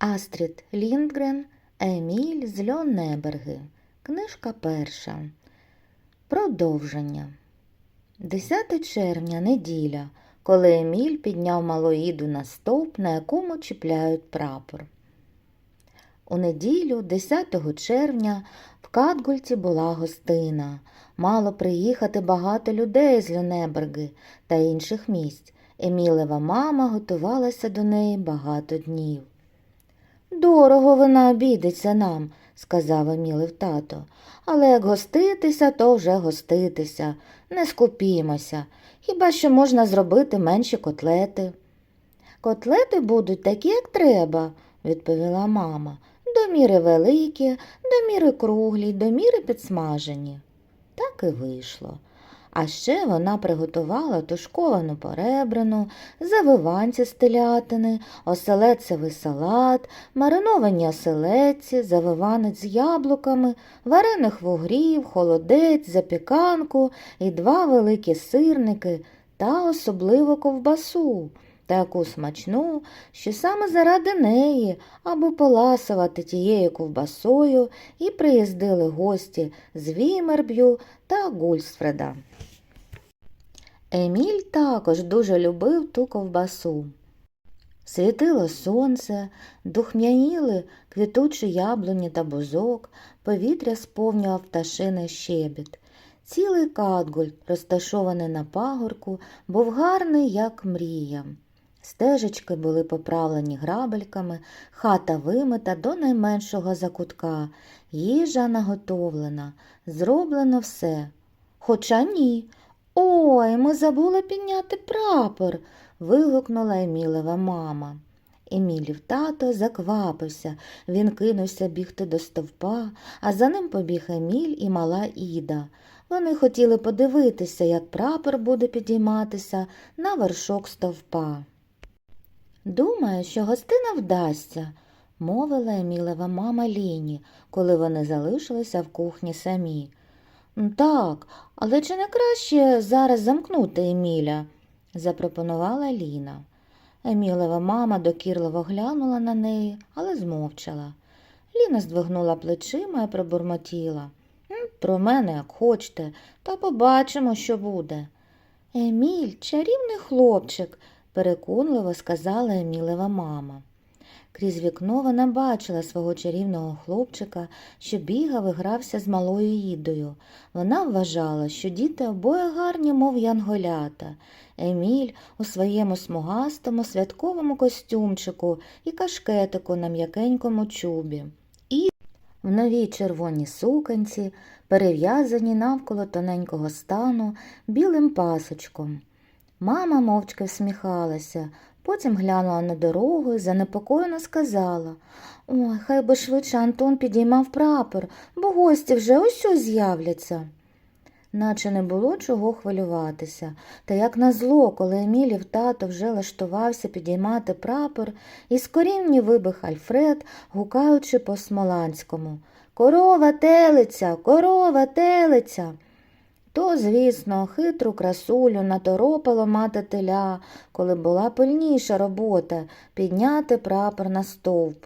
Астрід Ліндгрен, Еміль з Льонеберги. Книжка перша. Продовження. 10 червня, неділя, коли Еміль підняв малоїду на стовп, на якому чіпляють прапор. У неділю, 10 червня, в Катгульті була гостина. Мало приїхати багато людей з Люнеберги та інших місць. Емілева мама готувалася до неї багато днів. Дорого вона обійдеться нам, сказав Емілев тато. Але як гоститися, то вже гоститися. Не скупімося. Хіба що можна зробити менші котлети? Котлети будуть такі, як треба, відповіла мама. До міри великі, до міри круглі, до міри підсмажені. Так і вийшло. А ще вона приготувала тушковану поребрину, завиванці з телятини, оселедцевий салат, мариновані оселедці, завиванець з яблуками, варених вугрів, холодець, запіканку і два великі сирники та особливо ковбасу, таку смачну, що саме заради неї, аби поласувати тією ковбасою, і приїздили гості з Вімерб'ю та Гульсфреда. Еміль також дуже любив ту ковбасу. Світило сонце, духмяніли квітучі яблуні та бузок, повітря сповнював пташиний щебіт. Цілий Катгуль, розташований на пагорку, був гарний, як мрія. Стежечки були поправлені грабельками, хата вимита до найменшого закутка, їжа наготовлена, зроблено все. Хоча ні. Ой, ми забули підняти прапор. вигукнула Емілева мама. Емілів тато заквапився, він кинувся бігти до стовпа, а за ним побіг Еміль і мала Іда. Вони хотіли подивитися, як прапор буде підійматися на вершок стовпа. Думаю, що гостина вдасться, мовила Емілева мама Ліні, коли вони залишилися в кухні самі. Так, але чи не краще зараз замкнути Еміля? запропонувала Ліна. Емілева мама докірливо глянула на неї, але змовчала. Ліна здвигнула плечима і пробурмотіла. Про мене, як хочете, та побачимо, що буде. Еміль, чарівний хлопчик, переконливо сказала Емілева мама. Крізь вікно вона бачила свого чарівного хлопчика, що бігав і грався з малою Ідою. Вона вважала, що діти обоє гарні, мов янголята. Еміль у своєму смугастому святковому костюмчику і кашкетику на м'якенькому чубі. І в новій червоній суканці, перев'язані навколо тоненького стану білим пасочком. Мама мовчки всміхалася, потім глянула на дорогу і занепокоєно сказала Ой, хай би швидше Антон підіймав прапор, бо гості вже ось з'являться. Наче не було чого хвилюватися, та як назло, коли Емілів тато вже лаштувався підіймати прапор, із корінні вибіг Альфред, гукаючи по смоланському Корова телиця, корова телиця. То, звісно, хитру красулю наторопало мати теля, коли була пильніша робота підняти прапор на стовп.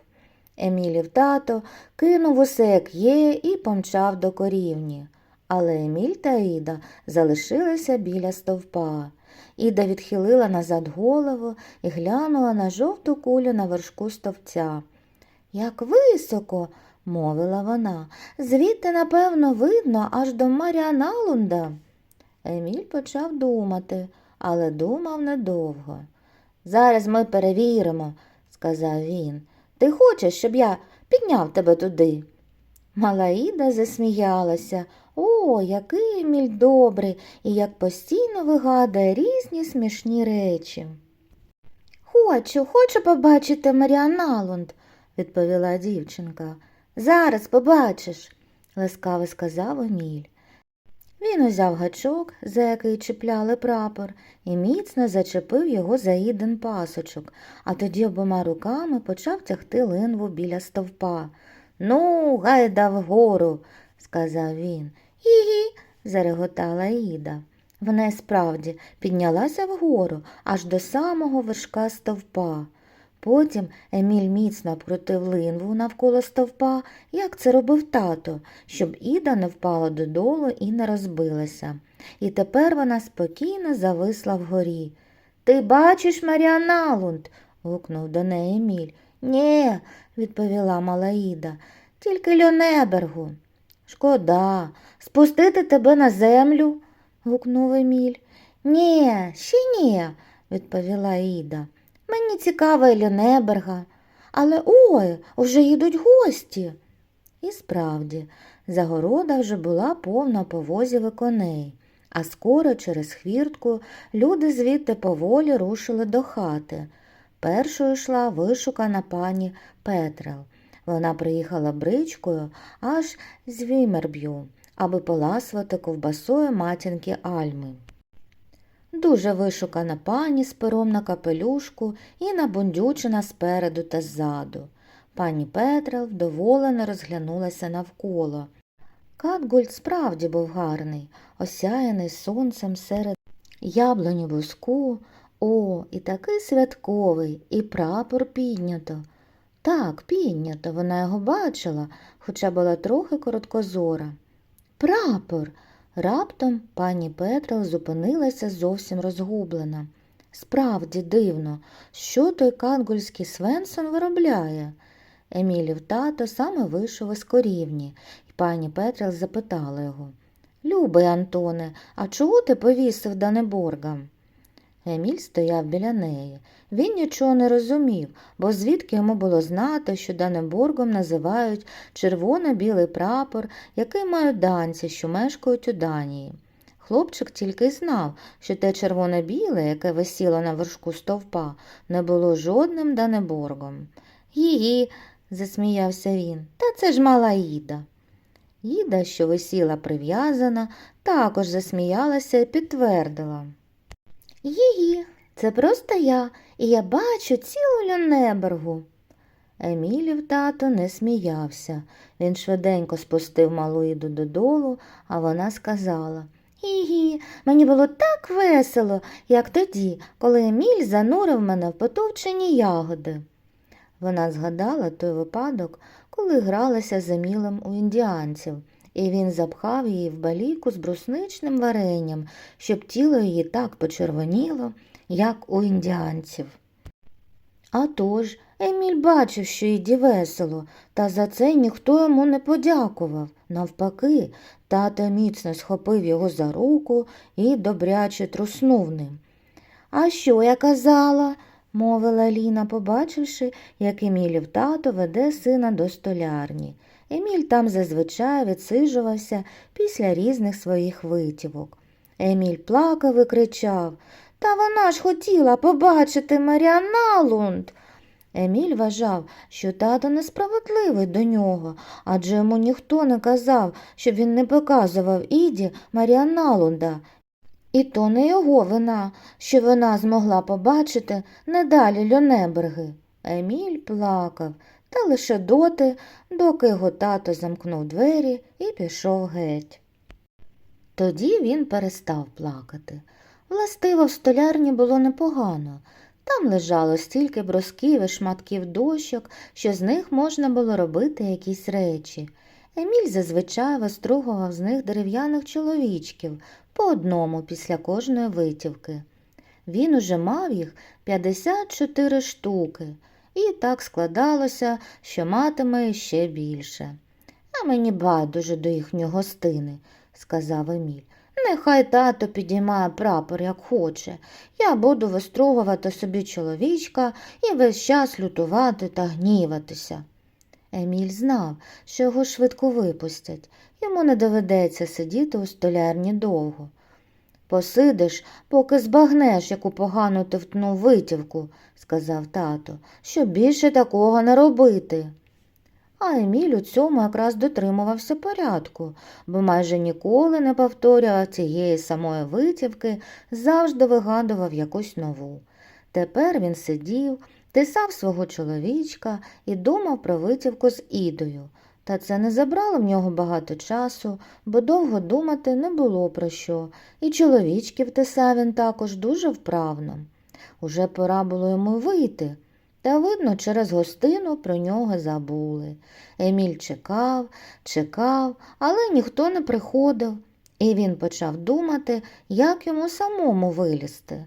Емілів тато кинув усе, як є, і помчав до корівні. Але Еміль та Іда залишилися біля стовпа. Іда відхилила назад голову і глянула на жовту кулю на вершку стовця. Як високо, мовила вона, звідти, напевно, видно аж до Маріаналунда. Еміль почав думати, але думав недовго. Зараз ми перевіримо, сказав він. Ти хочеш, щоб я підняв тебе туди? Мала Іда засміялася. О, який Еміль добрий і як постійно вигадує різні смішні речі. Хочу, хочу побачити Маріаналунд, відповіла дівчинка. Зараз побачиш, ласкаво сказав Еміль. Він узяв гачок, за який чіпляли прапор, і міцно зачепив його за іден пасочок, а тоді обома руками почав тягти линву біля стовпа. Ну, гайда вгору, сказав він. Гі-гі, зареготала Іда. Вона справді піднялася вгору аж до самого вершка стовпа. Потім Еміль міцно обкрутив линву навколо стовпа, як це робив тато, щоб Іда не впала додолу і не розбилася. І тепер вона спокійно зависла вгорі. Ти бачиш Маріаналунд? гукнув до неї Еміль. Нє, відповіла мала Іда, тільки Льонебергу. Шкода, спустити тебе на землю? гукнув Еміль. Ні, ще ні, відповіла Іда. Мені цікава і Але ой, уже їдуть гості. І справді, загорода вже була повна повозів і коней, а скоро через хвіртку люди звідти поволі рушили до хати. Першою йшла вишукана пані Петрел. Вона приїхала бричкою аж з Вімерб'ю, аби поласувати ковбасою матінки Альми. Дуже вишукана пані з пером на капелюшку і набундючена спереду та ззаду. Пані Петрел вдоволено розглянулася навколо. Катгульд справді був гарний, осяяний сонцем серед яблуні воску. О, і такий святковий, і прапор піднято. Так, піднято, вона його бачила, хоча була трохи короткозора. Прапор. Раптом пані Петрел зупинилася зовсім розгублена. Справді дивно, що той кангульський Свенсон виробляє. Емілів тато саме вийшов із корівні, і пані Петрел запитала його Любий Антоне, а чого ти повісив Данеборгам? Еміль стояв біля неї. Він нічого не розумів, бо звідки йому було знати, що Данеборгом називають червоно-білий прапор, який мають данці, що мешкають у Данії. Хлопчик тільки знав, що те червоно-біле, яке висіло на вершку стовпа, не було жодним Данеборгом. Її, засміявся він, та це ж мала Іда. Іда, що висіла прив'язана, також засміялася і підтвердила. Її, це просто я, і я бачу цілу Льонебергу. Емілів тато не сміявся. Він швиденько спустив малу додолу, а вона сказала Гі, мені було так весело, як тоді, коли Еміль занурив мене в потовчені ягоди. Вона згадала той випадок, коли гралася з Емілем у індіанців, і він запхав її в баліку з брусничним варенням, щоб тіло її так почервоніло, як у індіанців. А тож, Еміль бачив, що Іді весело, та за це ніхто йому не подякував. Навпаки, тато міцно схопив його за руку і добряче труснув ним. А що я казала? мовила Ліна, побачивши, як Емілів тато веде сина до столярні. Еміль там зазвичай відсиджувався після різних своїх витівок. Еміль плакав і кричав Та вона ж хотіла побачити Маріаналунд. Еміль вважав, що тато несправедливий до нього, адже йому ніхто не казав, щоб він не показував Іді Маріаналунда. І то не його вина, що вона змогла побачити недалі Льонеберги. Еміль плакав, та лише доти, доки його тато замкнув двері і пішов геть. Тоді він перестав плакати. Властиво, в столярні було непогано. Там лежало стільки бросків і шматків дощок, що з них можна було робити якісь речі. Еміль зазвичай вистругував з них дерев'яних чоловічків по одному після кожної витівки. Він уже мав їх 54 штуки, і так складалося, що матиме ще більше. А мені байдуже до їхньої гостини, сказав Еміль. Нехай тато підіймає прапор, як хоче. Я буду вистругувати собі чоловічка і весь час лютувати та гніватися. Еміль знав, що його швидко випустять, йому не доведеться сидіти у столярні довго. Посидиш, поки збагнеш, яку погану ти втнув витівку, сказав тато, щоб більше такого не робити. А Еміль у цьому якраз дотримувався порядку, бо майже ніколи не повторював цієї самої витівки, завжди вигадував якусь нову. Тепер він сидів, тисав свого чоловічка і думав про витівку з Ідою. Та це не забрало в нього багато часу, бо довго думати не було про що, і чоловічків тисав він також дуже вправно. Уже пора було йому вийти. Та, видно, через гостину про нього забули. Еміль чекав, чекав, але ніхто не приходив, і він почав думати, як йому самому вилізти.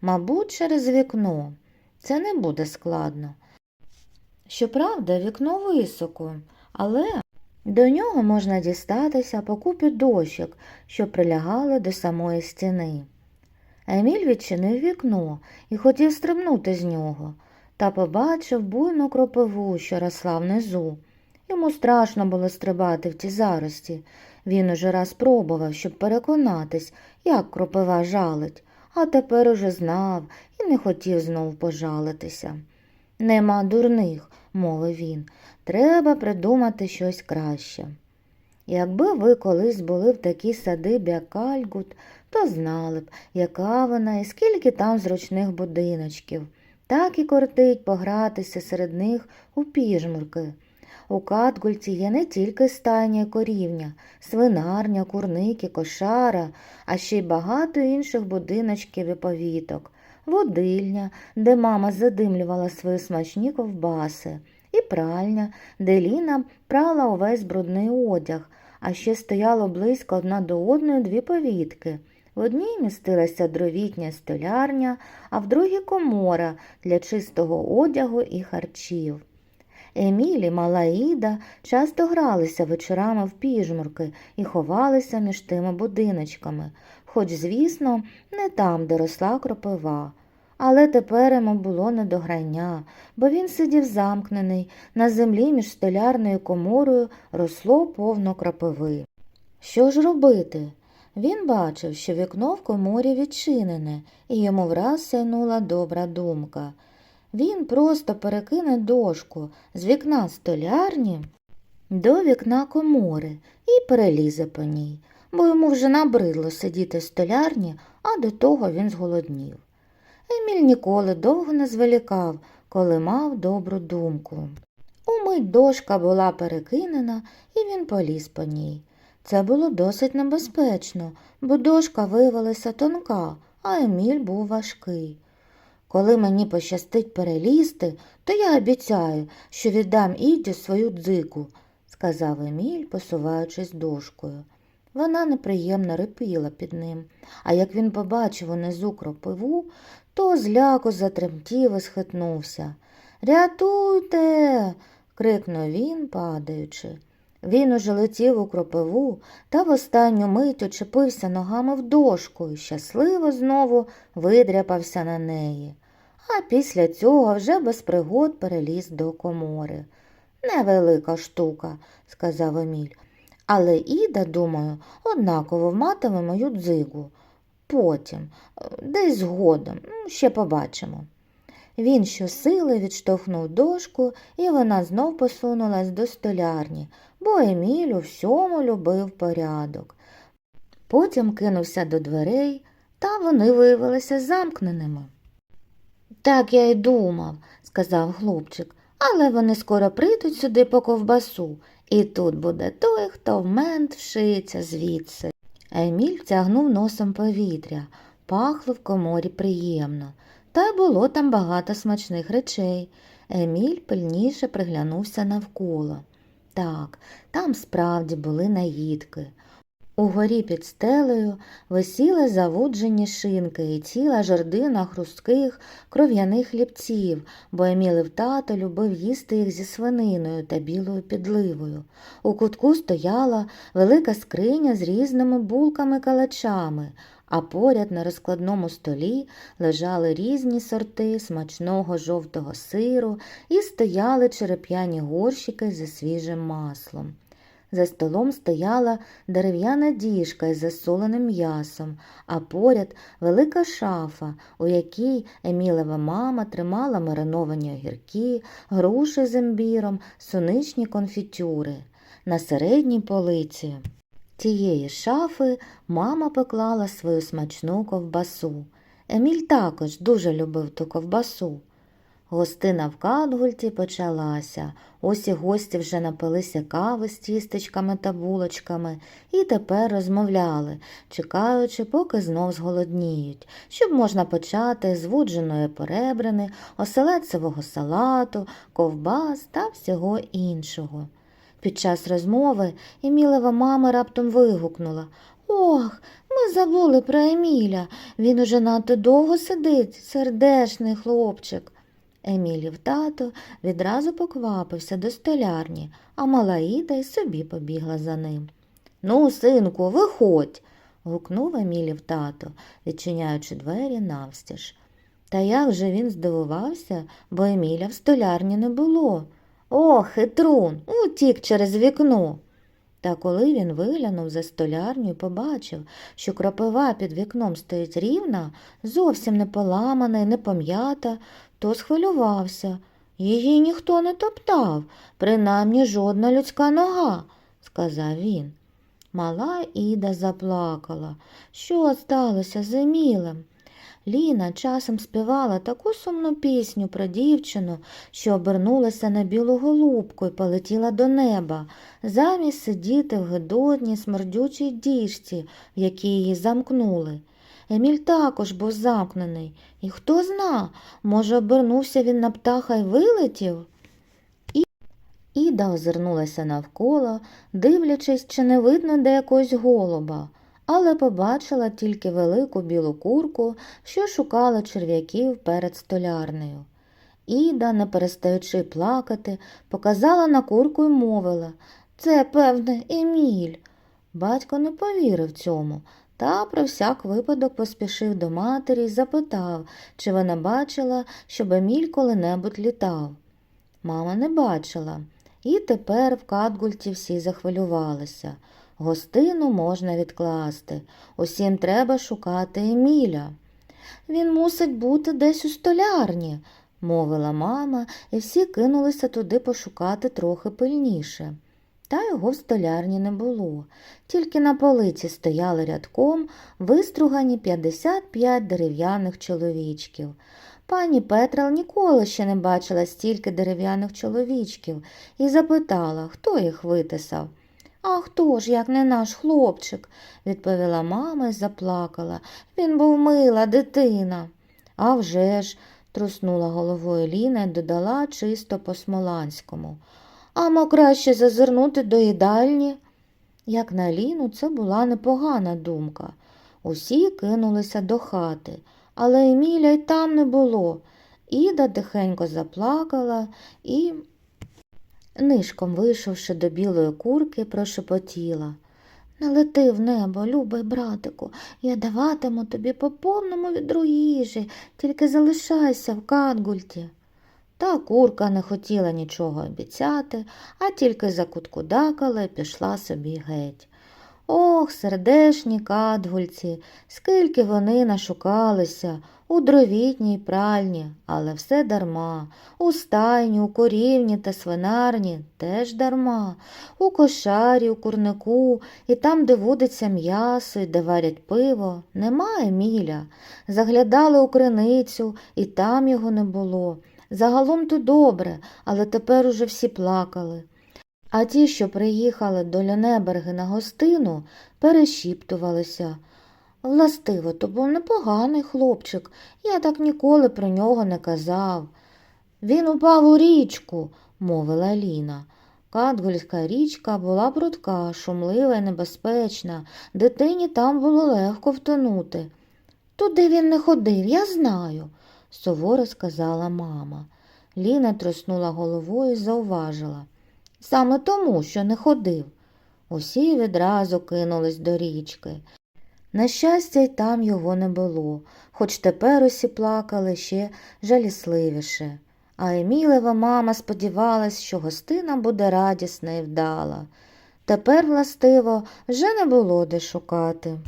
Мабуть, через вікно. Це не буде складно. Щоправда, вікно високо, але до нього можна дістатися по купі дощок, що прилягали до самої стіни. Еміль відчинив вікно і хотів стрибнути з нього, та побачив буйну кропиву, що росла внизу. Йому страшно було стрибати в ті зарості. Він уже раз пробував, щоб переконатись, як кропива жалить, а тепер уже знав і не хотів знову пожалитися. Нема дурних, мовив він, треба придумати щось краще. Якби ви колись були в такій садибі, як то знали б, яка вона і скільки там зручних будиночків. Так і кортить погратися серед них у піжмурки. У Катгульці є не тільки стайня і корівня, свинарня, курники, кошара, а ще й багато інших будиночків і повіток, водильня, де мама задимлювала свої смачні ковбаси, і пральня, де Ліна прала увесь брудний одяг, а ще стояло близько одна до одної дві повітки. В одній містилася дровітня столярня, а в другій комора для чистого одягу і харчів. Емілі, мала Іда часто гралися вечорами в піжмурки і ховалися між тими будиночками, хоч, звісно, не там, де росла кропива. Але тепер йому було не до грання, бо він сидів замкнений, на землі між столярною коморою росло повно кропиви. Що ж робити? Він бачив, що вікно в коморі відчинене, і йому враз сяйнула добра думка. Він просто перекине дошку з вікна столярні до вікна комори і перелізе по ній, бо йому вже набридло сидіти в столярні, а до того він зголоднів. Еміль ніколи довго не зволікав, коли мав добру думку. Умить дошка була перекинена, і він поліз по ній. Це було досить небезпечно, бо дошка виявилася тонка, а Еміль був важкий. Коли мені пощастить перелізти, то я обіцяю, що віддам Іді свою дзику, сказав Еміль, посуваючись дошкою. Вона неприємно рипіла під ним, а як він побачив унизу кропиву, то зляко затремтів і схитнувся. Рятуйте. крикнув він, падаючи. Він уже летів у кропиву та в останню мить очепився ногами в дошку і щасливо знову видряпався на неї. А після цього вже без пригод переліз до комори. Невелика штука, сказав Еміль. Але Іда, думаю, однаково матиме мою дзигу. Потім, е, десь згодом, ще побачимо. Він щосили відштовхнув дошку, і вона знов посунулась до столярні, бо Еміль у всьому любив порядок. Потім кинувся до дверей, та вони виявилися замкненими. Так я й думав, сказав хлопчик, але вони скоро прийдуть сюди по ковбасу, і тут буде той, хто в мент вшиється звідси. Еміль тягнув носом повітря, пахло в коморі приємно, та й було там багато смачних речей. Еміль пильніше приглянувся навколо. Так, там справді були наїдки. Угорі під стелею висіли завуджені шинки і ціла жердина хрустких кров'яних хлібців, бо Емілив тато любив їсти їх зі свининою та білою підливою. У кутку стояла велика скриня з різними булками калачами, а поряд на розкладному столі лежали різні сорти смачного жовтого сиру і стояли череп'яні горщики зі свіжим маслом. За столом стояла дерев'яна діжка із засоленим м'ясом, а поряд велика шафа, у якій Емілева мама тримала мариновані огірки, груші з імбіром, суничні конфітюри. На середній полиці тієї шафи мама поклала свою смачну ковбасу. Еміль також дуже любив ту ковбасу. Гостина в Катгульті почалася. Ось і гості вже напилися кави з тістечками та булочками і тепер розмовляли, чекаючи, поки знов зголодніють, щоб можна почати з вудженої перебрини, оселедцевого салату, ковбас та всього іншого. Під час розмови Емілева мама раптом вигукнула Ох, ми забули про Еміля. Він уже надто довго сидить, сердешний хлопчик. Емілів тато відразу поквапився до столярні, а мала Іда й собі побігла за ним. Ну, синку, виходь. гукнув Емілів тато, відчиняючи двері навстіж. Та як же він здивувався, бо Еміля в столярні не було. О, хитрун, утік через вікно. Та коли він виглянув за столярню і побачив, що кропива під вікном стоїть рівна, зовсім не поламана і не пом'ята, то схвилювався. Її ніхто не топтав, принаймні жодна людська нога, сказав він. Мала Іда заплакала. Що сталося з Емілем? Ліна часом співала таку сумну пісню про дівчину, що обернулася на білу голубку і полетіла до неба, замість сидіти в гидотній смердючій діжці, в якій її замкнули. Еміль також був замкнений, і хто зна, може, обернувся він на птаха й вилетів? І... Іда озирнулася навколо, дивлячись, чи не видно де якогось голуба але побачила тільки велику білу курку, що шукала черв'яків перед столярнею. Іда, не перестаючи плакати, показала на курку й мовила Це, певне, Еміль. Батько не повірив цьому, та про всяк випадок поспішив до матері і запитав, чи вона бачила, щоб Еміль коли-небудь літав. Мама не бачила, і тепер в Катгульті всі захвилювалися. Гостину можна відкласти. Усім треба шукати Еміля. Він мусить бути десь у столярні, мовила мама, і всі кинулися туди пошукати трохи пильніше. Та його в столярні не було. Тільки на полиці стояли рядком вистругані 55 дерев'яних чоловічків. Пані Петрал ніколи ще не бачила стільки дерев'яних чоловічків і запитала, хто їх витисав. А хто ж, як не наш хлопчик, відповіла мама і заплакала. Він був мила дитина. «А вже ж», – труснула головою Ліна і додала чисто по смоланському. Амо краще зазирнути до їдальні. Як на Ліну, це була непогана думка. Усі кинулися до хати, але Еміля й там не було. Іда тихенько заплакала і Нишком вийшовши до білої курки, прошепотіла. Не лети в небо, любий братику, я даватиму тобі по повному відру їжі, тільки залишайся в Катгульті. Та курка не хотіла нічого обіцяти, а тільки закуткудакала і пішла собі геть. Ох, сердешні кадгульці, скільки вони нашукалися у дровітній пральні, але все дарма, у стайні, у корівні та свинарні теж дарма, у кошарі, у курнику і там, де водиться м'ясо і де варять пиво, немає міля. Заглядали у криницю, і там його не було. Загалом то добре, але тепер уже всі плакали. А ті, що приїхали до Льонеберги на гостину, перешіптувалися. Властиво, то був непоганий хлопчик, я так ніколи про нього не казав. Він упав у річку, мовила Ліна. Катгульська річка була прудка, шумлива і небезпечна, дитині там було легко втонути. Туди він не ходив, я знаю, суворо сказала мама. Ліна труснула головою і зауважила. Саме тому, що не ходив. Усі відразу кинулись до річки. На щастя, й там його не було, хоч тепер усі плакали ще жалісливіше. А Емілева мама сподівалась, що гостина буде радісна і вдала. Тепер, властиво, вже не було де шукати.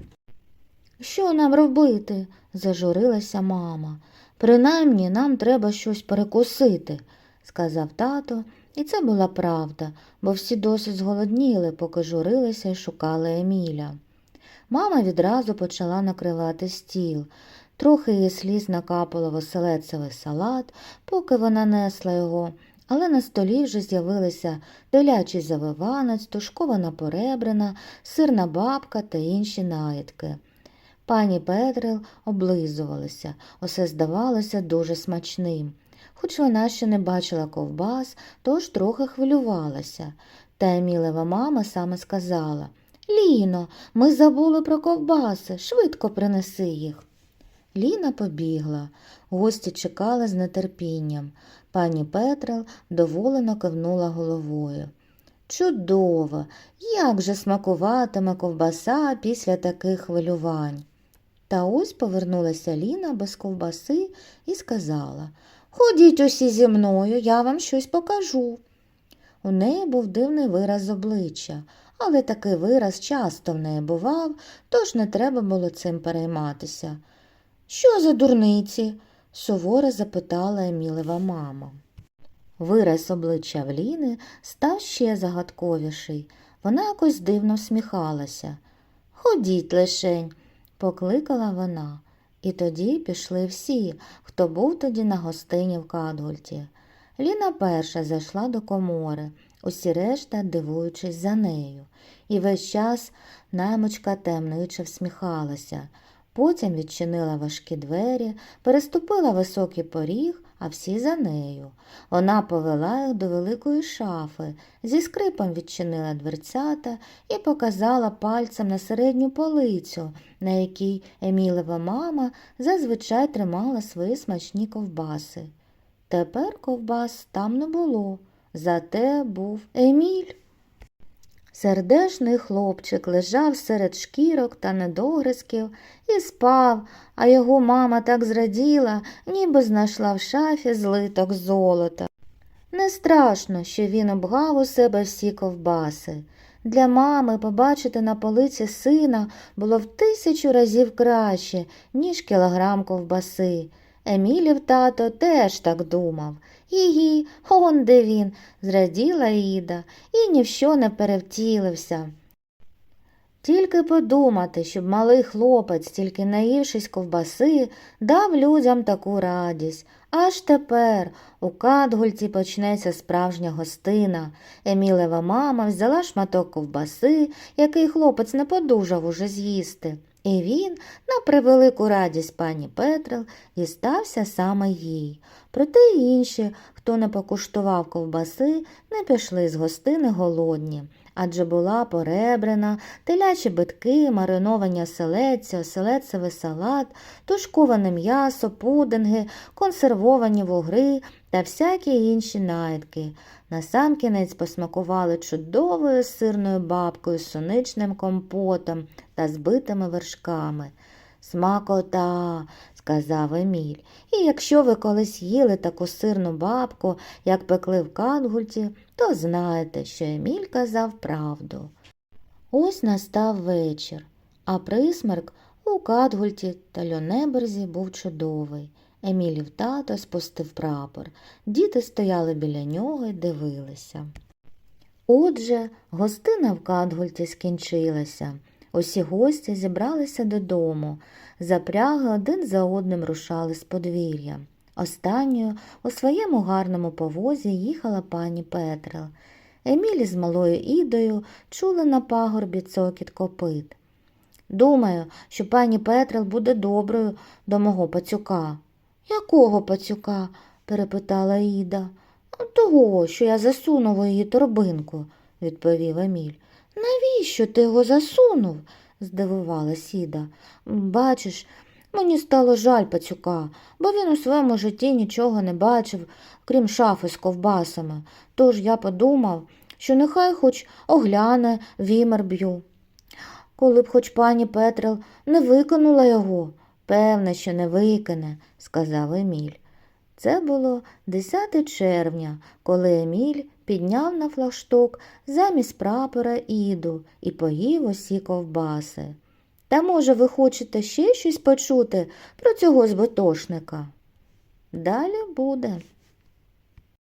Що нам робити? зажурилася мама. Принаймні нам треба щось перекусити, сказав тато, і це була правда, бо всі досить зголодніли, поки журилися і шукали Еміля. Мама відразу почала накривати стіл. Трохи її сліз накапало в салат, поки вона несла його, але на столі вже з'явилися телячий завиванець, тушкована поребрина, сирна бабка та інші наїдки. Пані Петрил облизувалася, усе здавалося дуже смачним. Хоч вона ще не бачила ковбас, тож трохи хвилювалася. Та Емілева мама саме сказала Ліно, ми забули про ковбаси, швидко принеси їх. Ліна побігла. Гості чекали з нетерпінням. Пані Петрил доволено кивнула головою. Чудово! Як же смакуватиме ковбаса після таких хвилювань. Та ось повернулася Ліна без ковбаси і сказала Ходіть усі зі мною, я вам щось покажу. У неї був дивний вираз обличчя, але такий вираз часто в неї бував, тож не треба було цим перейматися. Що за дурниці? суворо запитала Емілева мама. Вираз обличчя в Ліни став ще загадковіший. Вона якось дивно всміхалася. Ходіть лишень, покликала вона. І тоді пішли всі, хто був тоді на гостині в Кадгульті. Ліна перша зайшла до комори, усі решта дивуючись за нею, і весь час наймочка темниче всміхалася. Потім відчинила важкі двері, переступила високий поріг, а всі за нею. Вона повела їх до великої шафи, зі скрипом відчинила дверцята і показала пальцем на середню полицю, на якій Емілева мама зазвичай тримала свої смачні ковбаси. Тепер ковбас там не було, зате був Еміль. Сердешний хлопчик лежав серед шкірок та недогризків і спав, а його мама так зраділа, ніби знайшла в шафі злиток золота. Не страшно, що він обгав у себе всі ковбаси. Для мами побачити на полиці сина було в тисячу разів краще, ніж кілограм ковбаси. Емілів тато теж так думав. Гі-гі, он де він, зраділа Іда і ні в що не перевтілився. Тільки подумати, щоб малий хлопець, тільки наївшись ковбаси, дав людям таку радість. Аж тепер у Кадгульці почнеться справжня гостина. Емілева мама взяла шматок ковбаси, який хлопець не подужав уже з'їсти. І він, на превелику радість пані Петрил, дістався саме їй. Проте інші, хто не покуштував ковбаси, не пішли з гостини голодні. Адже була поребрена, телячі битки, мариновані оселедці, оселедцевий салат, тушковане м'ясо, пудинги, консервовані вугри та всякі інші наїдки. Насамкінець посмакували чудовою сирною бабкою з соничним компотом та збитими вершками. Смакота, сказав Еміль, і якщо ви колись їли таку сирну бабку, як пекли в Кангульті, то знаєте, що Еміль казав правду. Ось настав вечір, а присмерк у Катгульті та Льонеберзі був чудовий. Емілів тато спустив прапор. Діти стояли біля нього й дивилися. Отже, гостина в Катгульті скінчилася. Усі гості зібралися додому. Запряги один за одним рушали з подвір'я. Останньою у своєму гарному повозі їхала пані Петрил. Емілі з малою Ідою чули на пагорбі цокіт копит. Думаю, що пані Петрил буде доброю до мого пацюка. Якого пацюка? перепитала Іда. Того, що я засунув у її торбинку, відповів Еміль. Навіщо ти його засунув? здивувалась Іда. Бачиш, мені стало жаль пацюка, бо він у своєму житті нічого не бачив, крім шафи з ковбасами. Тож я подумав, що нехай хоч огляне вімерб'ю. Коли б хоч пані Петрил не викинула його, певне, що не викине, сказав Еміль. Це було 10 червня, коли Еміль підняв на флагшток замість прапора Іду і поїв усі ковбаси. Та, може, ви хочете ще щось почути про цього збитошника? Далі буде.